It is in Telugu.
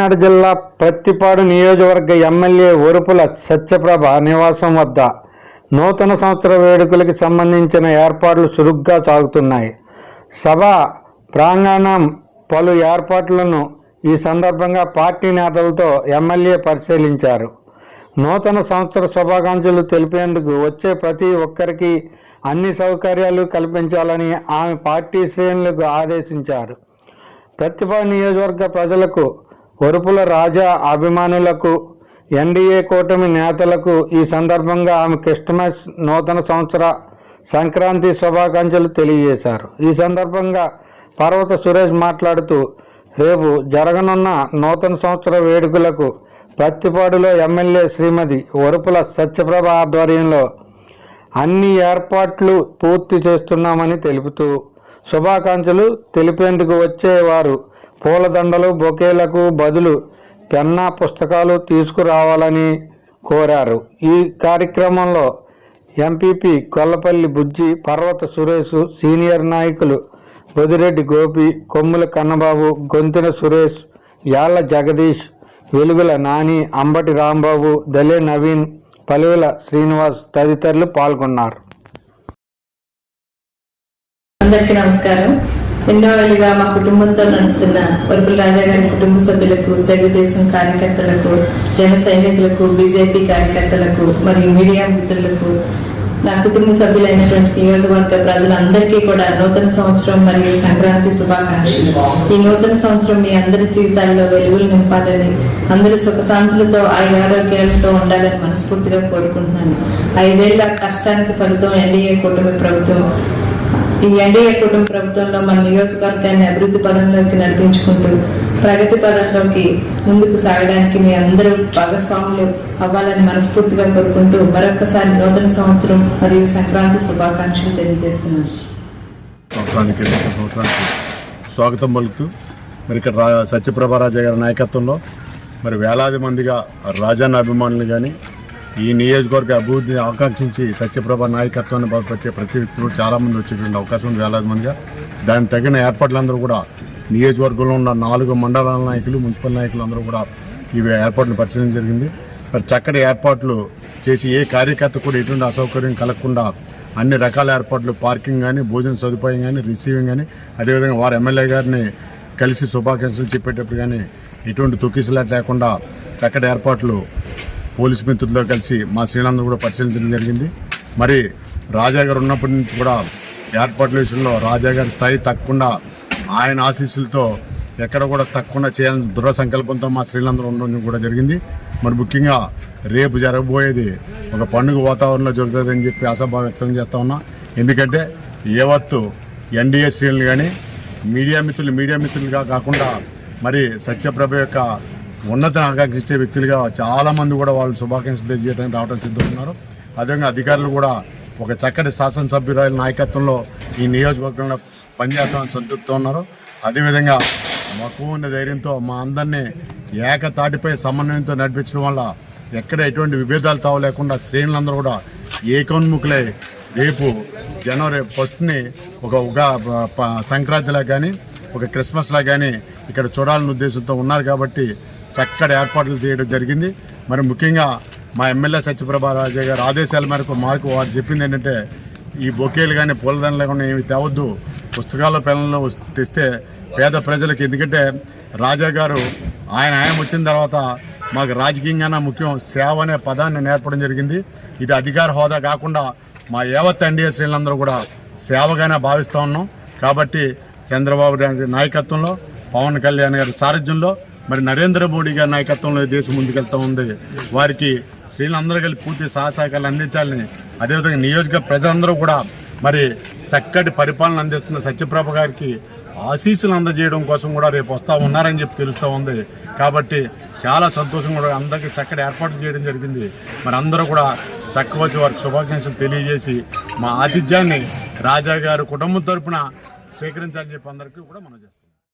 కాకినాడ జిల్లా ప్రత్తిపాడు నియోజకవర్గ ఎమ్మెల్యే ఒరుపుల సత్యప్రభ నివాసం వద్ద నూతన సంవత్సర వేడుకలకు సంబంధించిన ఏర్పాట్లు చురుగ్గా సాగుతున్నాయి. సభ ప్రాంగణం పలు ఏర్పాట్లను ఈ సందర్భంగా పార్టీ నేతలతో ఎమ్మెల్యే పరిశీలించారు. నూతన సంవత్సర శుభాకాంక్షలు తెలిపేందుకు వచ్చే ప్రతి ఒక్కరికి అన్ని సౌకర్యాలు కల్పించాలని ఆమె పార్టీ శ్రేణులకు ఆదేశించారు. ప్రతిభ నియోజకవర్గ ప్రజలకు ఒరుపుల రాజా అభిమానులకు ఎన్డీఏ కూటమి నేతలకు ఈ సందర్భంగా ఆమె క్రిస్టమస్ నూతన సంవత్సర సంక్రాంతి శుభాకాంక్షలు తెలియజేశారు. ఈ సందర్భంగా పర్వత సురేష్ మాట్లాడుతూ రేపు జరగనున్న నూతన సంవత్సర వేడుకలకు పత్తిపాడులో ఎమ్మెల్యే శ్రీమతి ఒరుపుల సత్యప్రభ ఆధ్వర్యంలో అన్ని ఏర్పాట్లు పూర్తి చేస్తున్నామని తెలుపుతూ శుభాకాంక్షలు తెలిపేందుకు వచ్చేవారు పూలదండలు బొకేలకు బదులు పెన్నా పుస్తకాలు తీసుకురావాలని కోరారు. ఈ కార్యక్రమంలో ఎంపీపీ కొల్లపల్లి బుజ్జి పర్వత సురేష్ సీనియర్ నాయకులు బొదిరెడ్డి గోపి కొమ్ముల కన్నబాబు గొంతిన సురేష్ యాళ్ళ జగదీష్ వెలుగుల నాని అంబటి రాంబాబు దలే నవీన్ పలువుల శ్రీనివాస్ తదితరులు పాల్గొన్నారు. అందరికీ నమస్కారం. ఎన్నో ఏళ్ళుగా మా కుటుంబంతో నడుస్తున్న వరపుల రాజా గారి కుటుంబ సభ్యులకు తెలుగుదేశం కార్యకర్తలకు జన సైనికులకు బీజేపీ కార్యకర్తలకు మరియు మీడియా మిత్రులకు నా కుటుంబ సభ్యులైనటువంటి నియోజకవర్గ ప్రజలందరికీ కూడా నూతన సంవత్సరం మరియు సంక్రాంతి శుభాకాంక్షలు. ఈ నూతన సంవత్సరం మీ అందరి జీవితాల్లో వెలుగులు నింపాలని అందరూ సుఖశాంతులతో ఆరోగ్యాలతో ఉండాలని మనస్ఫూర్తిగా కోరుకుంటున్నాను. ఐదేళ్ళ కష్టానికి ఫలితం ఎన్డీఏ కూటమి ప్రభుత్వం ఈ ఎన్డీఏ కుటుంబ ప్రభుత్వంలో మన నియోజకవర్గాన్ని అభివృద్ధి పదంలోకి నడిపించుకుంటూ ప్రగతి పదంలోకి ముందుకు సాగడానికి మీ అందరూ భాగస్వాములు అవ్వాలని మనస్ఫూర్తిగా కోరుకుంటూ మరొకసారి నూతన సంవత్సరం మరియు సంక్రాంతి శుభాకాంక్షలు తెలియజేస్తున్నాను. సంవత్సరానికి సంవత్సరానికి స్వాగతం పలుకుతూ మరి ఇక్కడ రా సత్యప్రభారాజా గారి నాయకత్వంలో మరి వేలాది మందిగా రాజాన్న అభిమానులు కానీ ఈ నియోజకవర్గ అభివృద్ధిని ఆకాంక్షించి సత్యప్రభ నాయకత్వాన్ని బలపరిచే ప్రతి వ్యక్తులు చాలామంది వచ్చేటువంటి అవకాశం ఉంది వేలాది మందిగా. దానికి తగిన ఏర్పాట్లందరూ కూడా నియోజకవర్గంలో ఉన్న నాలుగు మండలాల నాయకులు మున్సిపల్ నాయకులు అందరూ కూడా ఈ ఏర్పాటును పరిశీలన జరిగింది. మరి చక్కటి ఏర్పాట్లు చేసి ఏ కార్యకర్త కూడా ఎటువంటి అసౌకర్యం కలగకుండా అన్ని రకాల ఏర్పాట్లు పార్కింగ్ కానీ భోజన సదుపాయం కానీ రిసీవింగ్ కానీ అదేవిధంగా వారు ఎమ్మెల్యే గారిని కలిసి శుభాకాంక్షలు చెప్పేటప్పుడు కానీ ఎటువంటి తొక్కిసలాట లేకుండా చక్కటి ఏర్పాట్లు పోలీసు మిత్రులతో కలిసి మా శ్రీలందరూ కూడా పరిశీలించడం జరిగింది. మరి రాజా గారు ఉన్నప్పటి నుంచి కూడా ఏర్పాట్ల విషయంలో రాజా గారి స్థాయి తక్కకుండా ఆయన ఆశీస్సులతో ఎక్కడ కూడా తక్కువ చేయాలని దృఢ సంకల్పంతో మా శ్రీలందరూ ఉండడం కూడా జరిగింది. మరి ముఖ్యంగా రేపు జరగబోయేది ఒక పండుగ వాతావరణంలో జరుగుతుందని చెప్పి ఆశాభావం వ్యక్తం చేస్తా ఉన్నా. ఎందుకంటే ఏవత్తు ఎన్డీఏ శ్రేణులు కానీ మీడియా మిత్రులు మీడియా మిత్రులుగా కాకుండా మరి సత్యప్రభ యొక్క ఉన్నత ఆకాంక్షించే వ్యక్తులుగా చాలామంది కూడా వాళ్ళు శుభాకాంక్షలు తెలియజేయడానికి రావడం సిద్ధమవుతున్నారు. అదేవిధంగా అధికారులు కూడా ఒక చక్కటి శాసనసభ్యురాయల నాయకత్వంలో ఈ నియోజకవర్గంలో పనిచేస్తామని సంతృప్తి ఉన్నారు. అదేవిధంగా మక్కువ ఉన్న ధైర్యంతో మా అందరినీ ఏకతాటిపై సమన్వయంతో నడిపించడం వల్ల ఎక్కడ ఎటువంటి విభేదాలు తావలేకుండా శ్రేణులందరూ కూడా ఏకోన్ముఖులై రేపు జనవరి ఫస్ట్ని ఒక ఉగా సంక్రాంతిలా కానీ ఒక క్రిస్మస్లా కానీ ఇక్కడ చూడాలనే ఉద్దేశంతో ఉన్నారు కాబట్టి చక్కటి ఏర్పాట్లు చేయడం జరిగింది. మరి ముఖ్యంగా మా ఎమ్మెల్యే సత్యప్రభ రాజే గారు ఆదేశాల మేరకు మాకు వారు చెప్పింది ఏంటంటే ఈ బొకేలు కానీ పూలదండలు కానీ ఏమి తేవద్దు. పుస్తకాల పిల్లలను తెస్తే పేద ప్రజలకు. ఎందుకంటే రాజా గారు ఆయన ఆయన వచ్చిన తర్వాత మాకు రాజకీయంగానే ముఖ్యం. సేవ అనే పదాన్ని నేర్పడం జరిగింది. ఇది అధికార హోదా కాకుండా మా యావత్ ఎన్డీఏ శ్రేణులందరూ కూడా సేవగానే భావిస్తూ ఉన్నాం. కాబట్టి చంద్రబాబు నాయుడు నాయకత్వంలో పవన్ కళ్యాణ్ గారి సారథ్యంలో మరి నరేంద్ర మోడీ గారి నాయకత్వంలో దేశం ముందుకెళ్తూ ఉంది. వారికి స్త్రీలందరూ కలిసి పూర్తి సహసహకారాలు అందించాలని అదేవిధంగా నియోజక ప్రజలందరూ కూడా మరి చక్కటి పరిపాలన అందిస్తున్న సత్యప్రభ గారికి ఆశీస్సులు అందజేయడం కోసం కూడా రేపు వస్తూ ఉన్నారని చెప్పి తెలుస్తూ ఉంది. కాబట్టి చాలా సంతోషం కూడా అందరికీ చక్కటి ఏర్పాట్లు చేయడం జరిగింది. మరి అందరూ కూడా చక్కవచ్చు వారికి శుభాకాంక్షలు తెలియజేసి మా ఆతిథ్యాన్ని రాజా గారు కుటుంబం తరపున స్వీకరించాలని చెప్పి అందరికీ కూడా మనం చేస్తాం.